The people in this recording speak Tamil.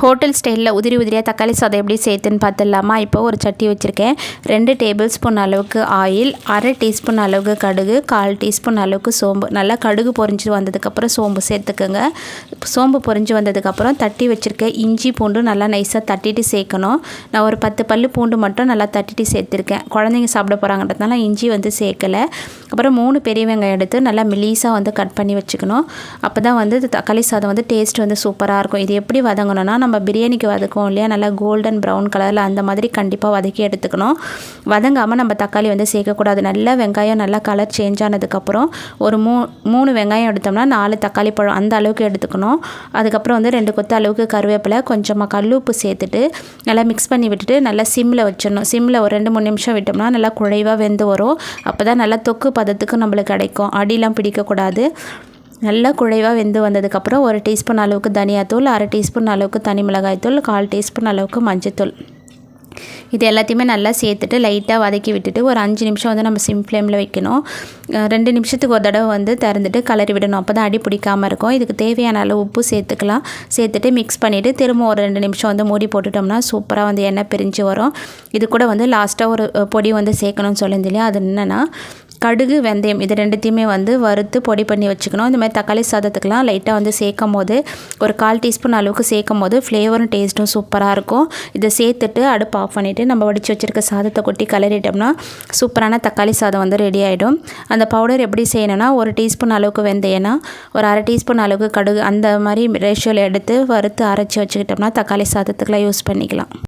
ஹோட்டல் ஸ்டைலில் உதிரி உதிரியாக தக்காளி சாதம் எப்படி சேர்த்துன்னு பார்த்துடலாமா? இப்போ ஒரு சட்டி வச்சுருக்கேன். ரெண்டு டேபிள் ஸ்பூன் அளவுக்கு ஆயில் அரை டீஸ்பூன் அளவுக்கு கடுகு கால் டீஸ்பூன் அளவுக்கு சோம்பு. நல்லா கடுகு பொறிஞ்சு வந்ததுக்கப்புறம் சோம்பு சேர்த்துக்குங்க. சோம்பு பொரிஞ்சு வந்ததுக்கப்புறம் தட்டி வச்சுருக்கேன் இஞ்சி பூண்டு நல்லா நைஸாக தட்டிட்டு சேர்க்கணும். நான் ஒரு பத்து பல் பூண்டு மட்டும் நல்லா தட்டிட்டு சேர்த்துருக்கேன். குழந்தைங்க சாப்பிட போகிறாங்கன்றதுனால இஞ்சி வந்து சேர்க்கலை. அப்புறம் மூணு பெரிய வெங்காயம் எடுத்து நல்லா மெலீஸாக வந்து கட் பண்ணி வச்சுக்கணும். அப்போ தான் வந்து தக்காளி சாதம் வந்து டேஸ்ட் வந்து சூப்பராக இருக்கும். இது எப்படி வதங்கணும்னா நம்ம பிரியாணிக்கு வதக்கும் இல்லையா? நல்லா கோல்டன் ப்ரௌன் கலரில் அந்த மாதிரி கண்டிப்பாக வதக்கி எடுத்துக்கணும். வதங்காமல் நம்ம தக்காளி வந்து சேர்க்கக்கூடாது. நல்லா வெங்காயம் நல்லா கலர் சேஞ்ச் ஆனதுக்கப்புறம் ஒரு மூ மூணு வெங்காயம் எடுத்தோம்னா நாலு தக்காளி பழம் அந்த அளவுக்கு எடுத்துக்கணும். அதுக்கப்புறம் வந்து ரெண்டு கொத்து அளவுக்கு கருவேப்பிலை கொஞ்சமாக கல் உப்பு சேர்த்துட்டு நல்லா மிக்ஸ் பண்ணி விட்டுட்டு நல்லா சிம்மில் வச்சிடணும். சிம்மில் ஒரு ரெண்டு மூணு நிமிஷம் விட்டோம்னா நல்லா குழைவாக வெந்து வரும். அப்போ தான் நல்லா தொக்கு பதத்துக்கு நம்மளுக்கு கிடைக்கும். அடிலாம் பிடிக்கக்கூடாது. நல்லா குழைவாக வெந்து வந்ததுக்கப்புறம் ஒரு டீஸ்பூன் அளவுக்கு தனியாத்தூள் அரை டீஸ்பூன் அளவுக்கு தனி மிளகாய்த்தூள் கால் டீஸ்பூன் அளவுக்கு மஞ்சத்தூள். இது எல்லாத்தையுமே நல்லா சேர்த்துட்டு லைட்டாக வதக்கி விட்டுட்டு ஒரு அஞ்சு நிமிஷம் வந்து நம்ம சிம் ஃப்ளேமில் வைக்கணும். ரெண்டு நிமிஷத்துக்கு ஒரு தடவை வந்து திறந்துட்டு கலரி விடணும். அப்போ தான் அடி பிடிக்காமல் இருக்கும். இதுக்கு தேவையான அளவு உப்பு சேர்த்துக்கலாம். சேர்த்துட்டு மிக்ஸ் பண்ணிவிட்டு திரும்ப ஒரு ரெண்டு நிமிஷம் வந்து மூடி போட்டுட்டோம்னா சூப்பராக வந்து எண்ணெய் பிரிஞ்சு வரும். இது கூட வந்து லாஸ்ட்டாக ஒரு பொடி வந்து சேர்க்கணும்னு சொல்லியிருந்தேன் அது என்னென்னா கடுகு வெந்தயம் இது ரெண்டுத்தையுமே வந்து வறுத்து பொடி பண்ணி வச்சுக்கணும். இந்த மாதிரி தக்காளி சாதத்துக்கெலாம் லைட்டாக வந்து சேர்க்கும் போது ஒரு கால் டீஸ்பூன் அளவுக்கு சேர்க்கும் போது ஃப்ளேவரும் டேஸ்ட்டும் சூப்பராக இருக்கும். இதை சேர்த்துட்டு அடுப்பு ஆஃப் பண்ணிவிட்டு நம்ம வடித்து வச்சுருக்க சாதத்தை கொட்டி கலரிட்டோம்னா சூப்பரான தக்காளி சாதம் வந்து ரெடி ஆகிடும் அந்த பவுடர் எப்படி செய்யணும்னா ஒரு டீஸ்பூன் அளவுக்கு வெந்தயம்னா ஒரு அரை டீஸ்பூன் அளவுக்கு கடுகு அந்த மாதிரி ரேஷியோவில் எடுத்து வறுத்து அரைச்சி வச்சுக்கிட்டோம்னா தக்காளி சாதத்துக்கெலாம் யூஸ் பண்ணிக்கலாம்.